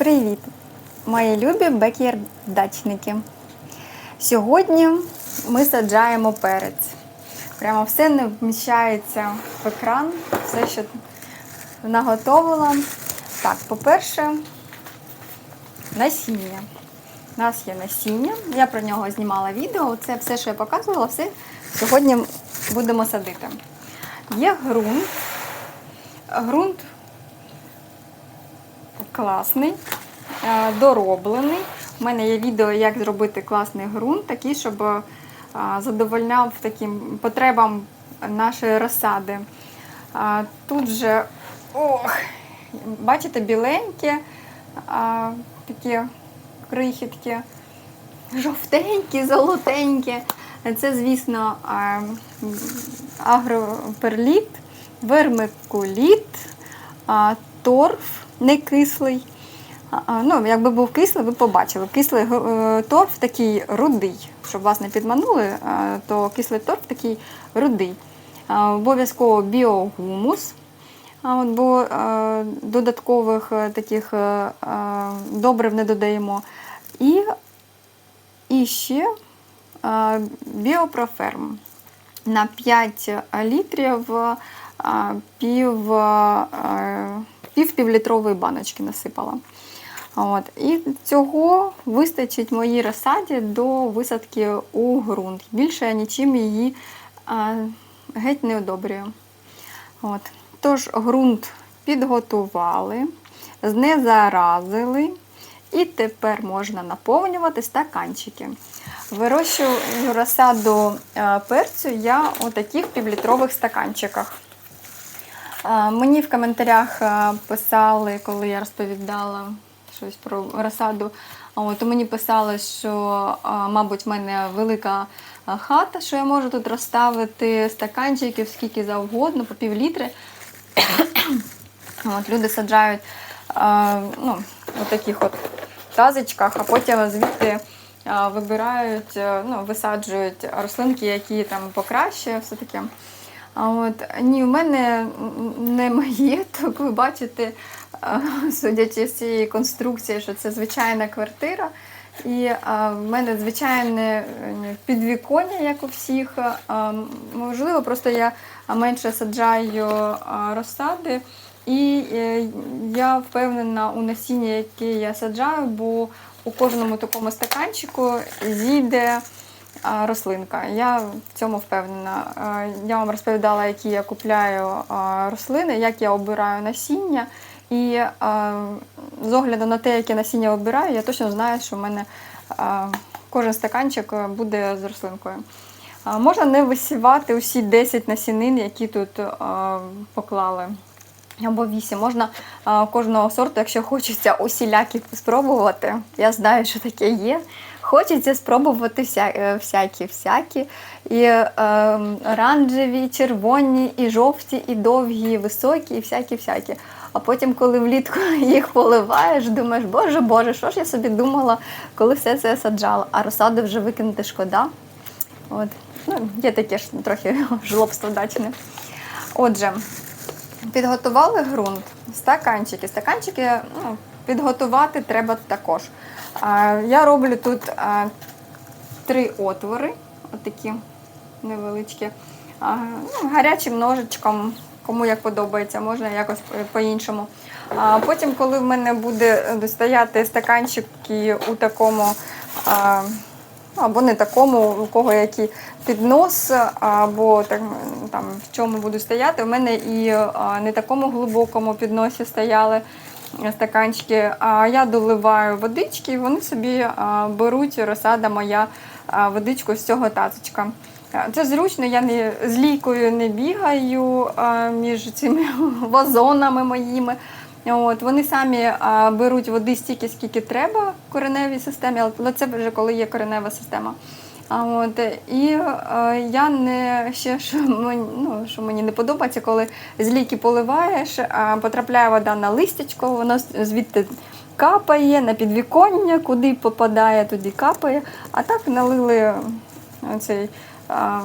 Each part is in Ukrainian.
Привіт, мої любі бекєрдачники. Сьогодні ми саджаємо перець. Прямо все не вміщається в екран, все, що наготовила. Так, по-перше, насіння. У нас є насіння. Я про нього знімала відео. Це все, що я показувала, все сьогодні будемо садити. Є ґрунт. Ґрунт класний, е, дороблений. У мене є відео, як зробити класний ґрунт, такий, щоб е, задовольняв таким потребам нашої розсади. Тут же, ох, бачите, біленькі, такі крихітки, жовтенькі, золотенькі. Це, звісно, агроперліт, вермикуліт, торф не кислий. Ну, якби був кислий, ви побачили. Кислий е, торф такий рудий. Щоб вас не підманули, е, то кислий торф такий рудий. Обов'язково біогумус. Бо е, додаткових таких добрив не додаємо. І, і ще біопроферм. На 5 літрів пів, пів півлітрової баночки насипала. От. І цього вистачить моїй розсаді до висадки у ґрунт. Більше я нічим її а, геть не одобрюю. От. Тож ґрунт підготували, знезаразили, і тепер можна наповнювати стаканчики. Вирощую розсаду е, перцю я у таких півлітрових стаканчиках. Е, Мені в коментарях е, писали, коли я розповідала щось про розсаду, то мені писали, що, мабуть, в мене велика хата, що я можу тут розставити стаканчиків скільки завгодно, по пів літри. От, люди саджають ну, у таких от тазочках, а потім звідти вибирають, ну, висаджують рослинки, які там покраще, все таке. А от ні, в мене не моє, так ви бачите, судячи з цієї конструкції, що це звичайна квартира. І а, в мене звичайне підвіконня, як у всіх. А, можливо, просто я менше саджаю а, розсади. І е, я впевнена у насінні, яке я саджаю, бо у кожному такому стаканчику зійде рослинка. Я в цьому впевнена. Я вам розповідала, які я купляю рослини, як я обираю насіння. І з огляду на те, яке насіння обираю, я точно знаю, що в мене кожен стаканчик буде з рослинкою. Можна не висівати усі 10 насінин, які тут поклали. Або 8. Можна а, кожного сорту, якщо хочеться усілякі спробувати. Я знаю, що таке є. Хочеться спробувати вся, всякі-всякі. І е, оранжеві, червоні, і жовті, і довгі, і високі, і всякі-всякі. А потім, коли влітку їх поливаєш, думаєш, боже Боже, що ж я собі думала, коли все це саджала, а розсади вже викинути шкода. От. Ну, Є таке ж трохи жлобство дачне. Отже. Підготували ґрунт, стаканчики. Стаканчики ну, підготувати треба також. Я роблю тут три отвори, отакі невеличкі. Ну, гарячим ножичком, кому як подобається, можна якось по-іншому. Потім, коли в мене буде стояти стаканчики у такому або не такому, у кого який піднос, або так, там, в чому буду стояти. У мене і не такому глибокому підносі стояли стаканчики, а я доливаю водички, і вони собі беруть розсада моя водичку з цього тазочка. Це зручно, я не з лійкою не бігаю між цими вазонами моїми. От, Вони самі а, беруть води стільки, скільки треба в кореневій системі, але це вже коли є коренева система. А, от, І а, я не ще що мені, ну, що мені не подобається, коли з ліки поливаєш, а, потрапляє вода на листячко, воно звідти капає на підвіконня, куди попадає, туди капає. А так налили цей. А,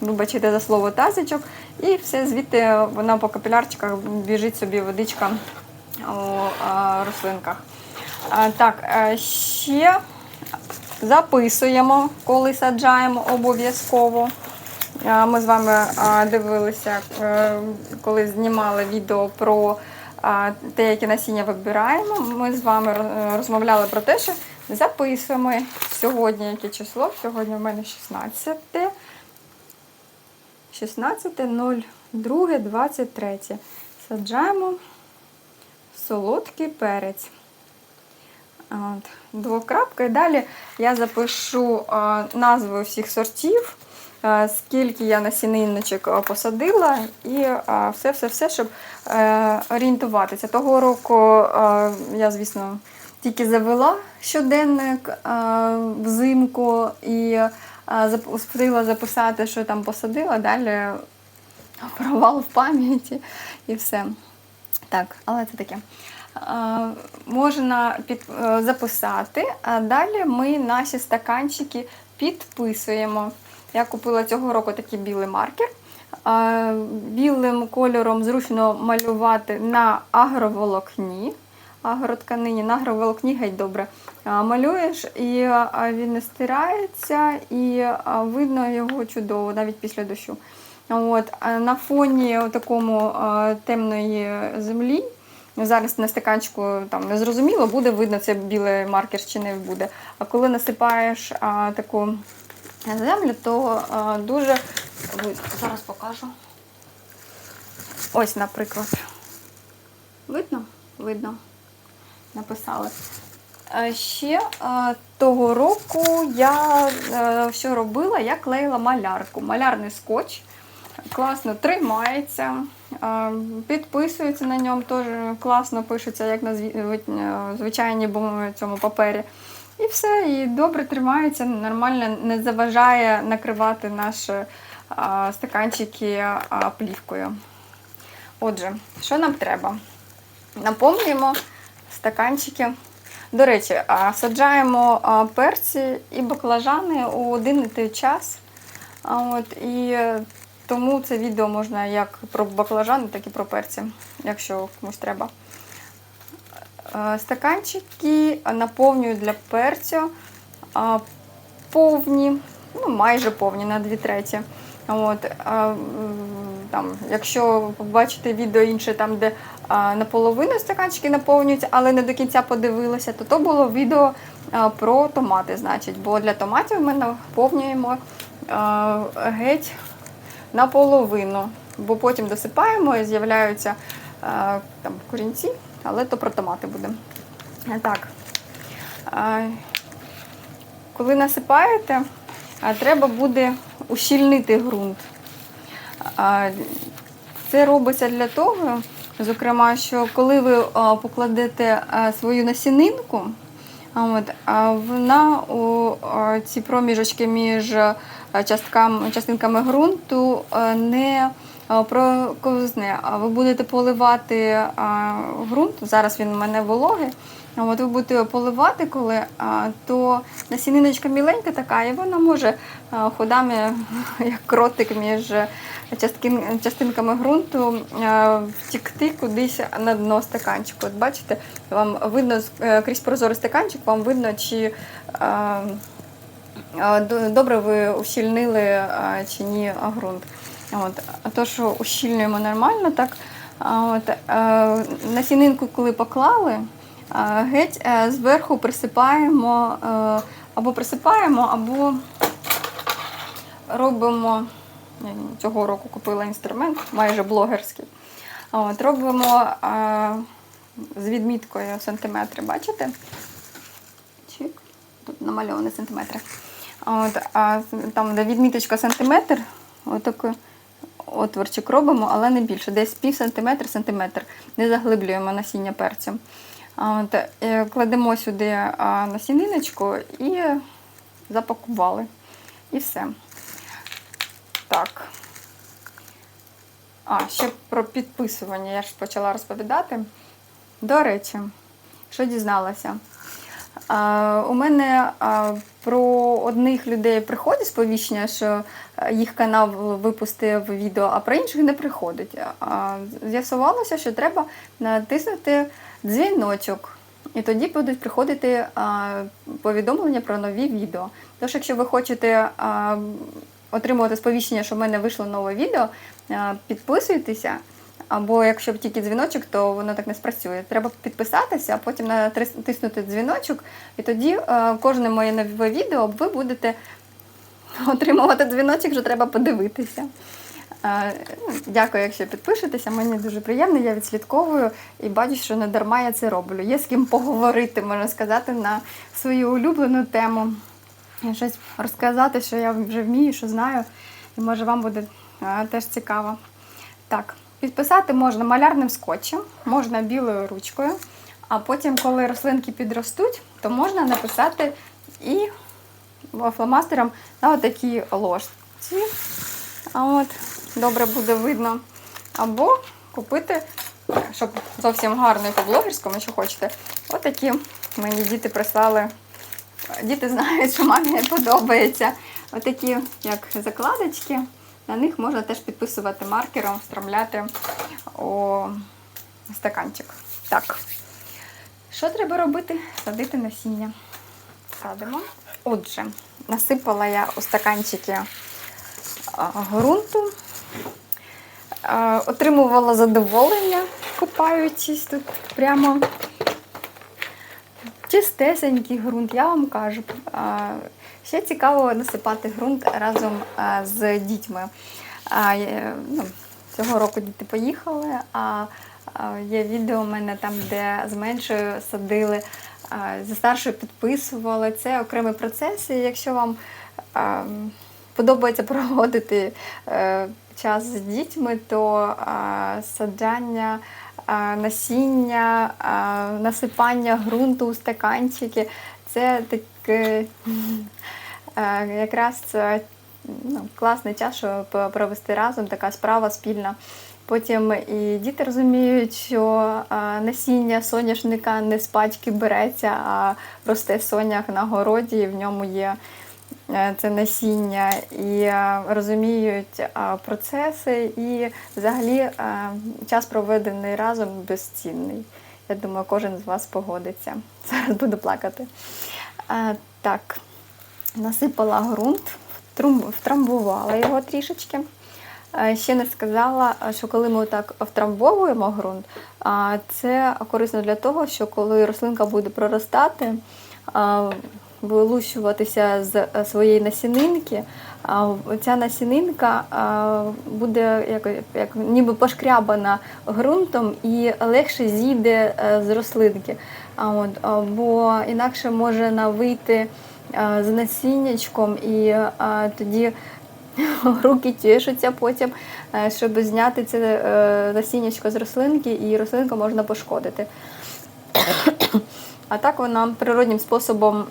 Вибачте за слово тазичок, і все звідти вона по капілярчиках біжить собі водичка у рослинках. Так, е, ще записуємо, коли саджаємо обов'язково. Ми з вами дивилися, е, коли знімали відео про те, яке насіння вибираємо. Ми з вами розмовляли про те, що записуємо сьогодні, яке число. Сьогодні в мене 16. 16.02.23. Саджаємо солодкий перець. От, двокрапка. І далі я запишу назви всіх сортів, скільки я насіниночок посадила, і все-все-все, щоб е, орієнтуватися. Того року я, звісно, тільки завела щоденник взимку і а, зап- записати, що там посадила, далі провал в пам'яті і все. Так, але це таке. Можна під, е, записати, а далі ми наші стаканчики підписуємо. Я купила цього року такий білий маркер. Білим кольором зручно малювати на агроволокні. Агротканині, на агроволокні геть добре малюєш, і він не стирається, і видно його чудово, навіть після дощу. От, на фоні такому темної землі, зараз на стаканчику там не зрозуміло, буде видно це білий маркер чи не буде. А коли насипаєш а, таку землю, то а, дуже зараз покажу. Ось, наприклад. Видно? Видно. Написали. Ще того року я е, що робила? Я клеїла малярку. Малярний скотч. Класно тримається, підписується на ньому, теж класно пишеться, як на е, звичайній цьому папері. І все, і добре тримається, нормально не заважає накривати наші стаканчики плівкою. Отже, що нам треба? Наповнюємо стаканчики. До речі, саджаємо перці і баклажани у один і той час. От, і тому це відео можна як про баклажани, так і про перці, якщо комусь треба. Е, Стаканчики наповнюю для перцю повні, ну майже повні на 2 треті. От, там, якщо побачите відео інше, там, де наполовину стаканчики наповнюються, але не до кінця подивилися, то то було відео про томати, значить. Бо для томатів ми наповнюємо геть наполовину, бо потім досипаємо і з'являються а, там, корінці, але то про томати буде. Так. А, коли насипаєте, треба буде ущільнити ґрунт. Це робиться для того, зокрема, що коли ви покладете свою насінинку, а вона у ці проміжочки між часткам, частинками ґрунту не а, проковзне. Ви будете поливати ґрунт, зараз він у мене вологий. От ви будете поливати, коли то насіниночка міленька така, і вона може ходами, як кротик між часткин, частинками ґрунту втікти кудись на дно стаканчику. От бачите, вам видно е, крізь прозорий стаканчик, вам видно, чи добре ви ущільнили чи ні ґрунт. От. А то, що ущільнюємо нормально, так от, е, насінинку, коли поклали, геть е, зверху присипаємо е, або присипаємо, або робимо. Цього року купила інструмент, майже блогерський. От, робимо з відміткою сантиметри, бачите? Чик. Тут намальовані сантиметри. От, а там, де відміточка сантиметр, отакий отворчик робимо, але не більше. Десь пів сантиметр, сантиметр. Не заглиблюємо насіння перцю. От, е, кладемо сюди насіниночку і запакували. І все. Так. А, ще про підписування я ж почала розповідати. До речі, що дізналася? А, у мене а, про одних людей приходить сповіщення, що е, їх канал випустив відео, а про інших не приходить. А, з'ясувалося, що треба натиснути дзвіночок. І тоді будуть приходити повідомлення про нові відео. Тож, якщо ви хочете отримувати сповіщення, що в мене вийшло нове відео, підписуйтеся. Або якщо б тільки дзвіночок, то воно так не спрацює. Треба підписатися, а потім натиснути дзвіночок, і тоді а, кожне моє нове відео ви будете отримувати дзвіночок, що треба подивитися. Е, ну, Дякую, якщо підпишетеся. Мені дуже приємно, я відслідковую і бачу, що не дарма я це роблю. Є з ким поговорити, можна сказати, на свою улюблену тему. Щось розказати, що я вже вмію, що знаю, і може вам буде е, теж цікаво. Так, підписати можна малярним скотчем, можна білою ручкою, а потім, коли рослинки підростуть, то можна написати і фломастером на отакій ложці. А от добре буде видно. Або купити, щоб зовсім гарно і по-блогерському, якщо хочете. Отакі мені діти прислали. Діти знають, що мамі подобається. Отакі, як закладочки. На них можна теж підписувати маркером, встромляти у стаканчик. Так. Що треба робити? Садити насіння. Садимо. Отже, насипала я у стаканчики а, ґрунту. Отримувала задоволення, купаючись тут прямо чистесенький ґрунт, я вам кажу. Ще цікаво насипати ґрунт разом з дітьми. Ну, Цього року діти поїхали, а а, є відео у мене там, де з меншою садили, зі старшою підписували. Це окремий процес. І якщо вам подобається проводити е, час з дітьми, то е, саджання, е, насіння, е, насипання ґрунту у стаканчики це таке е, якраз це, ну, класний час, щоб провести разом, така справа спільна. Потім і діти розуміють, що е, насіння соняшника не з пачки береться, а росте соняк на городі, і в ньому є е, це насіння, і е, розуміють е, процеси, і взагалі е, час проведений разом безцінний. Я думаю, кожен з вас погодиться. Зараз буду плакати. Е, Так, насипала ґрунт, втрамбувала його трішечки. Е, Ще не сказала, що коли ми так втрамбовуємо ґрунт, це корисно для того, що коли рослинка буде проростати, а, вилущуватися з е, своєї насінинки, ця насінинка буде як, як ніби пошкрябана ґрунтом і легше зійде е, з рослинки. Бо інакше може вийти з насіннячком і тоді руки чешуться потім, е, щоб зняти це е, насіннячко з рослинки, і рослинку можна пошкодити. А так вона природнім способом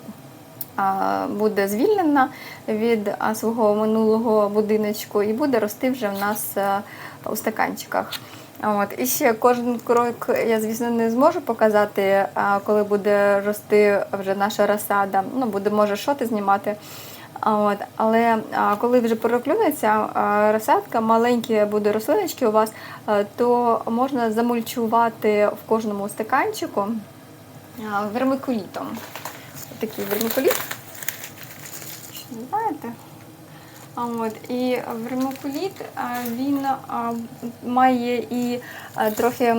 буде звільнена від свого минулого будиночку і буде рости вже в нас у стаканчиках. От. І ще кожен крок я, звісно, не зможу показати, коли буде рости вже наша розсада. Ну, буде, може, шоти знімати. От, але коли вже переклюнеться а, розсадка, маленькі буде рослиночки у вас, то можна замульчувати в кожному стаканчику вермикулітом. Такий вермикуліт. Знаєте? От, і вермикуліт він має і трохи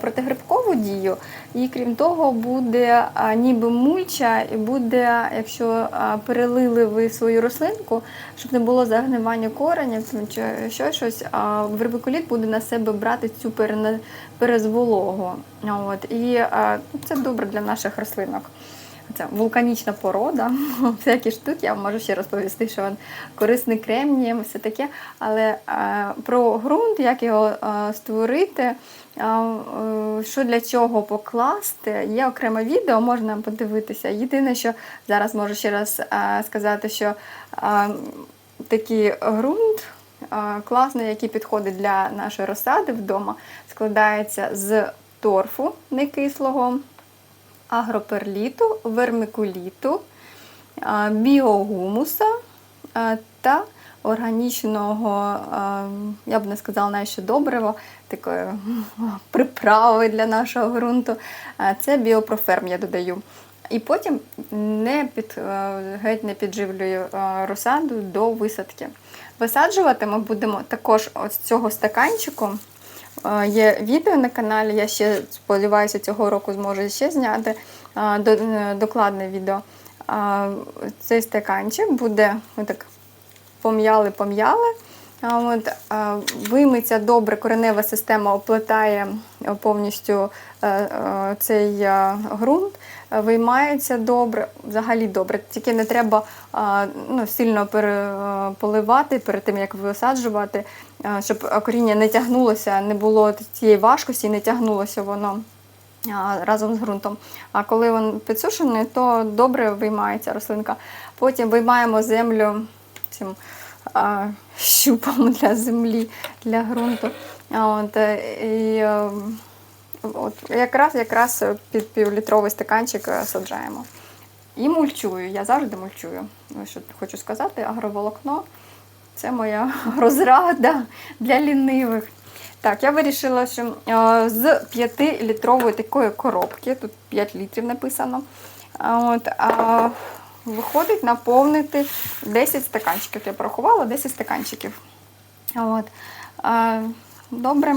протигрибкову дію, і крім того, буде ніби мульча, і буде, якщо перелили ви свою рослинку, щоб не було загнивання коренів там, чи ще щось, вермикуліт буде на себе брати цю перезвологу. От, і це добре для наших рослинок. Це вулканічна порода, всякі штуки, я вам можу ще розповісти, що він корисний кремнієм, все таке. Але е, про ґрунт, як його е, створити, е, що для чого покласти, є окреме відео, можна подивитися. Єдине, що зараз можу ще раз сказати, що такий ґрунт. Класний, який підходить для нашої розсади вдома, складається з торфу некислого, агроперліту, вермикуліту, біогумуса та органічного, е, я б не сказала навіть що добриво, такої приправи для нашого ґрунту. Е, Це біопроферм я додаю. І потім не під, е, геть не підживлюю е, розсаду до висадки. Висаджувати ми будемо також з цього стаканчику. Є відео на каналі, я ще сподіваюся, цього року зможу ще зняти е, до- докладне відео. Цей стаканчик буде так пом'яли-пом'яли. А, добре, коренева система оплетає повністю е, е, цей ґрунт, виймається добре, взагалі добре. Тільки не треба ну, сильно переполивати перед тим, як висаджувати, е, щоб коріння не тягнулося, не було цієї важкості, не тягнулося воно разом з ґрунтом. А коли він підсушений, то добре виймається рослинка. Потім виймаємо землю цим щупом для землі, для ґрунту. От, е, і, е, от, якраз, якраз під півлітровий стаканчик е, саджаємо. І мульчую. Я завжди мульчую. Що хочу сказати, агроволокно це моя розрада для лінивих. Так, я вирішила, що е, з 5-літрової такої коробки, тут 5 літрів написано, от, а, виходить наповнити 10 стаканчиків. Я порахувала 10 стаканчиків. От, а, добре.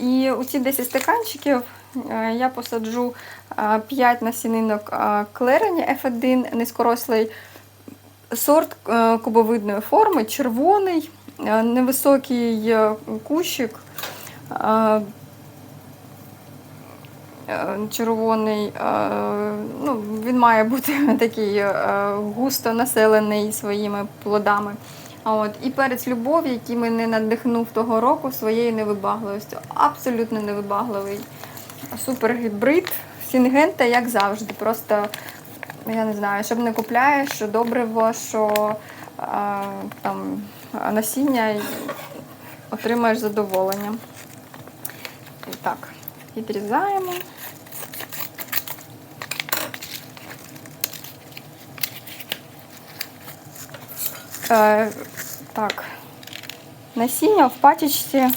І у ці 10 стаканчиків е, я посаджу 5 насінинок а, клерені F1 низькорослий сорт е, кубовидної форми, червоний, е, невисокий е, кущик. е, е, Червоний, е, ну, він має бути такий е, густо населений своїми плодами. От, і перець любові, який мене надихнув того року своєю невибагливістю. Абсолютно невибагливий. Супергібрид, сінгента, як завжди. Просто я не знаю, щоб не купляєш, що добриво, що а, там насіння отримаєш задоволення. І так, відрізаємо. Так, насіння в пачечці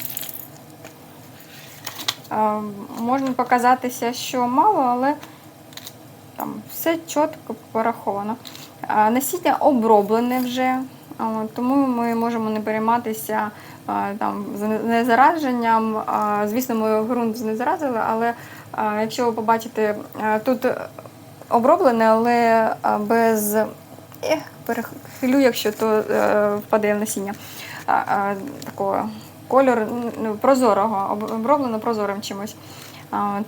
можна показатися, що мало, але там все чітко пораховано. Насіння оброблене вже, тому ми можемо не перейматися там, знезараженням. А, Звісно, ми ґрунт знезаразили, але якщо ви побачите, тут оброблене, але без. Ех, перехилю, якщо то е, впаде в насіння. Такого кольору ну, прозорого, оброблено прозорим чимось. От,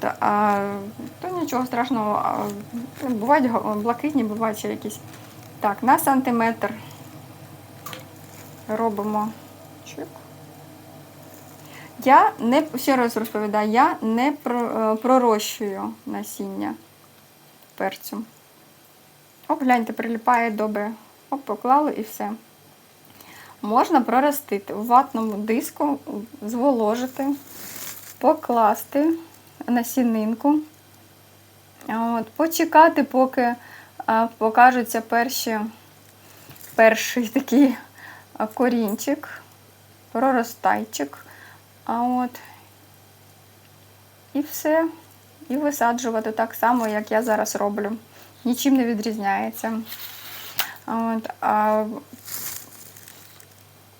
то нічого страшного. Бувають блакитні, бувають ще якісь. Так, на сантиметр робимо. Я не ще раз розповідаю, я не е, пророщую насіння перцю. Оп, гляньте, приліпає добре. Оп, поклали і все. Можна проростити у ватному диску, зволожити, покласти насінинку. От, почекати, поки а, покажуться перші, перший такий корінчик, проростайчик. А от, і все. І висаджувати так само, як я зараз роблю. Нічим не відрізняється. От, а,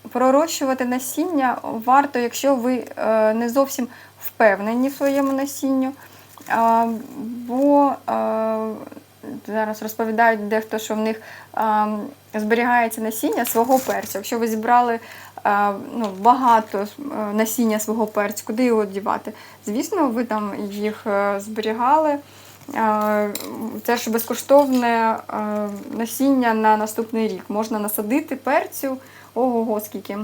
пророщувати насіння варто, якщо ви е, не зовсім впевнені в своєму насінню. Бо е, зараз розповідають дехто, що в них зберігається насіння свого перцю. Якщо ви зібрали ну, багато е, насіння свого перцю, куди його дівати? Звісно, ви там їх зберігали. Е, Це ж безкоштовне е, насіння на наступний рік. Можна насадити перцю, ого-го, скільки.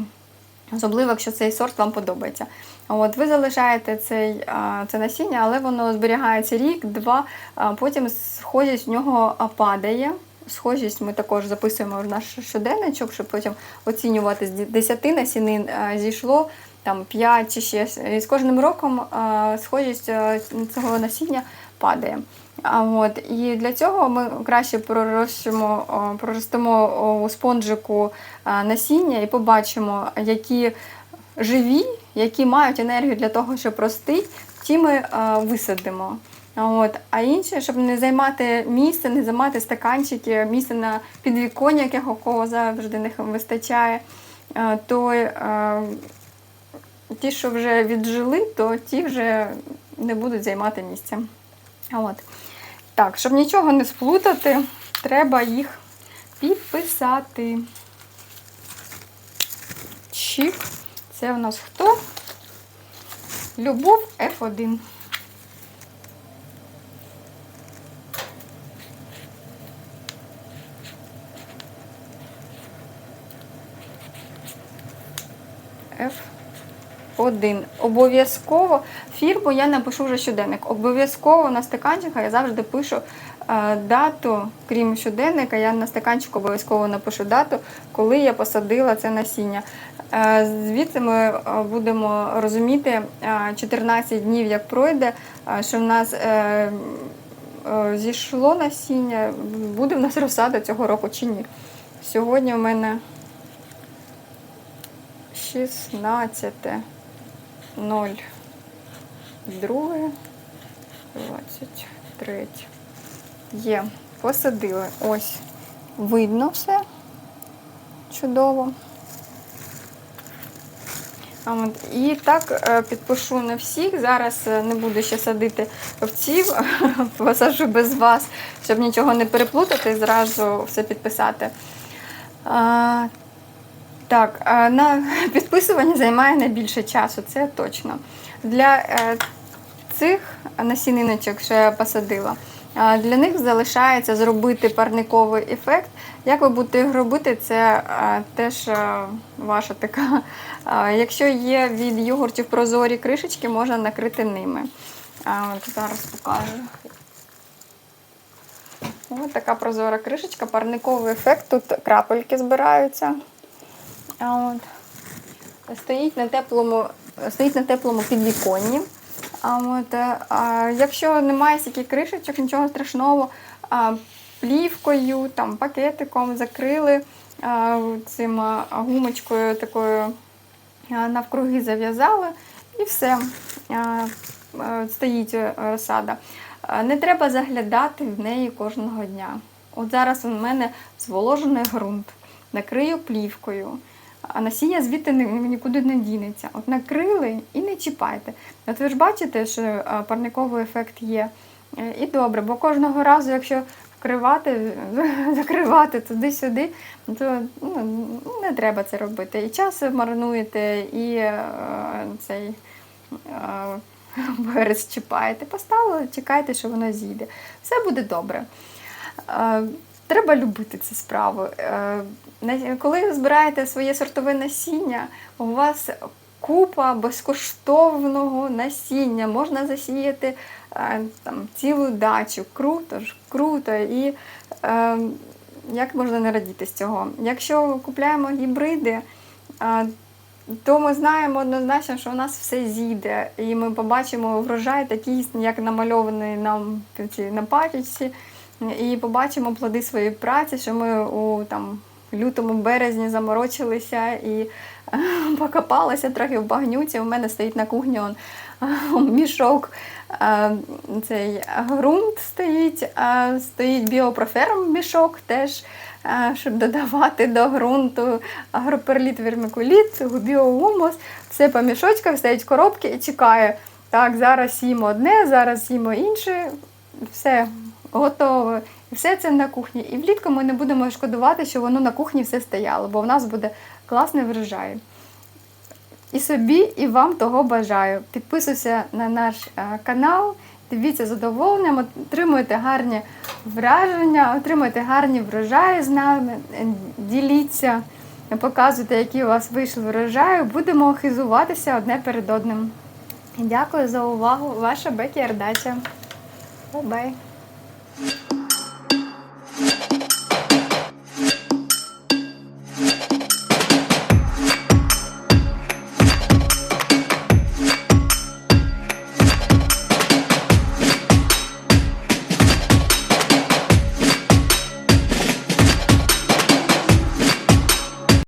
Особливо, якщо цей сорт вам подобається. От, ви залишаєте цей, це насіння, але воно зберігається рік, два, потім схожість в нього падає. Схожість ми також записуємо в наш щоденничок, щоб потім оцінювати з 10 насінин зійшло там 5 чи ще. І з кожним роком схожість цього насіння падає. А от і для цього ми краще пророщимо, о, проростимо у спонжику насіння і побачимо, які живі, які мають енергію для того, щоб рости, ті ми висадимо. А От. А інше, щоб не займати місце, не займати стаканчики, місце на підвіконня, якого завжди не вистачає, то е, ті, що вже віджили, то ті вже не будуть займати місця. От. Так, щоб нічого не сплутати, треба їх підписати. Чик. Це у нас хто? Любов F1. F1. Обов'язково фірму я напишу вже щоденник. Обов'язково на стаканчиках я завжди пишу е, дату, крім щоденника, я на стаканчику обов'язково напишу дату, коли я посадила це насіння. Е, звідси ми е, будемо розуміти е, 14 днів, як пройде, що в нас зійшло насіння, буде в нас розсада цього року чи ні. Сьогодні в мене 16 0 2 23 Є, посадили. Ось. Видно все. Чудово. І так е, підпишу на всіх. Зараз е, не буду ще садити овців, посаджу без вас, щоб нічого не переплутати, і зразу все підписати. Так, е, на підписування займає найбільше часу, це точно. Для е, цих насіниночок, що я посадила, е, для них залишається зробити парниковий ефект. Як ви будете їх робити, це теж ваша така. Якщо є від йогуртів прозорі кришечки, можна накрити ними. Зараз покажу. Ось така прозора кришечка, парниковий ефект. Тут крапельки збираються. От. Стоїть на теплому, стоїть на теплому підвіконні. А от, е, а, якщо немає стільки кришечок, нічого страшного, а, плівкою, там, пакетиком закрили а, цим а, гумочкою такою а, навкруги зав'язали і все. А, а, стоїть е, розсада. Не треба заглядати в неї кожного дня. От зараз у мене зволожений ґрунт, накрию плівкою. А насіння звідти нікуди не дінеться. От накрили і не чіпайте. От ви ж бачите, що е, парниковий ефект є. Е, І добре, бо кожного разу, якщо вкривати, закривати туди-сюди, то ну, не треба це робити. І час марнуєте, і е, цей е, берез чіпаєте. Поставили, чекайте, що воно зійде. Все буде добре. Треба любити цю справу. Е, Коли ви збираєте своє сортове насіння, у вас купа безкоштовного насіння. Можна засіяти е, там, цілу дачу. Круто ж, круто. І е, як можна не радіти з цього? Якщо купляємо гібриди, то ми знаємо однозначно, що у нас все зійде, і ми побачимо врожай такий, як намальований нам на пачечці, і побачимо плоди своєї праці, що ми у там, лютому березні заморочилися і е, покопалися трохи в багнюці. У мене стоїть на кухні он, е, мішок. е, Цей ґрунт стоїть, стоїть біопроферм мішок теж, щоб додавати до ґрунту агроперліт, вермикуліт, біогумус. Все по мішочках стоять коробки і чекає. Так, зараз їмо одне, зараз їмо інше. Все готово. І все це на кухні. І влітку ми не будемо шкодувати, що воно на кухні все стояло, бо в нас буде класний врожай. І собі, і вам того бажаю. Підписуйся на наш е, канал, дивіться задоволенням, отримуйте гарні враження, отримуйте гарні врожаї з нами, е, діліться, показуйте, які у вас вийшли врожаї. Будемо хизуватися одне перед одним. Дякую за увагу. Ваша Бекі Ардача. Бай-бай. Thank you.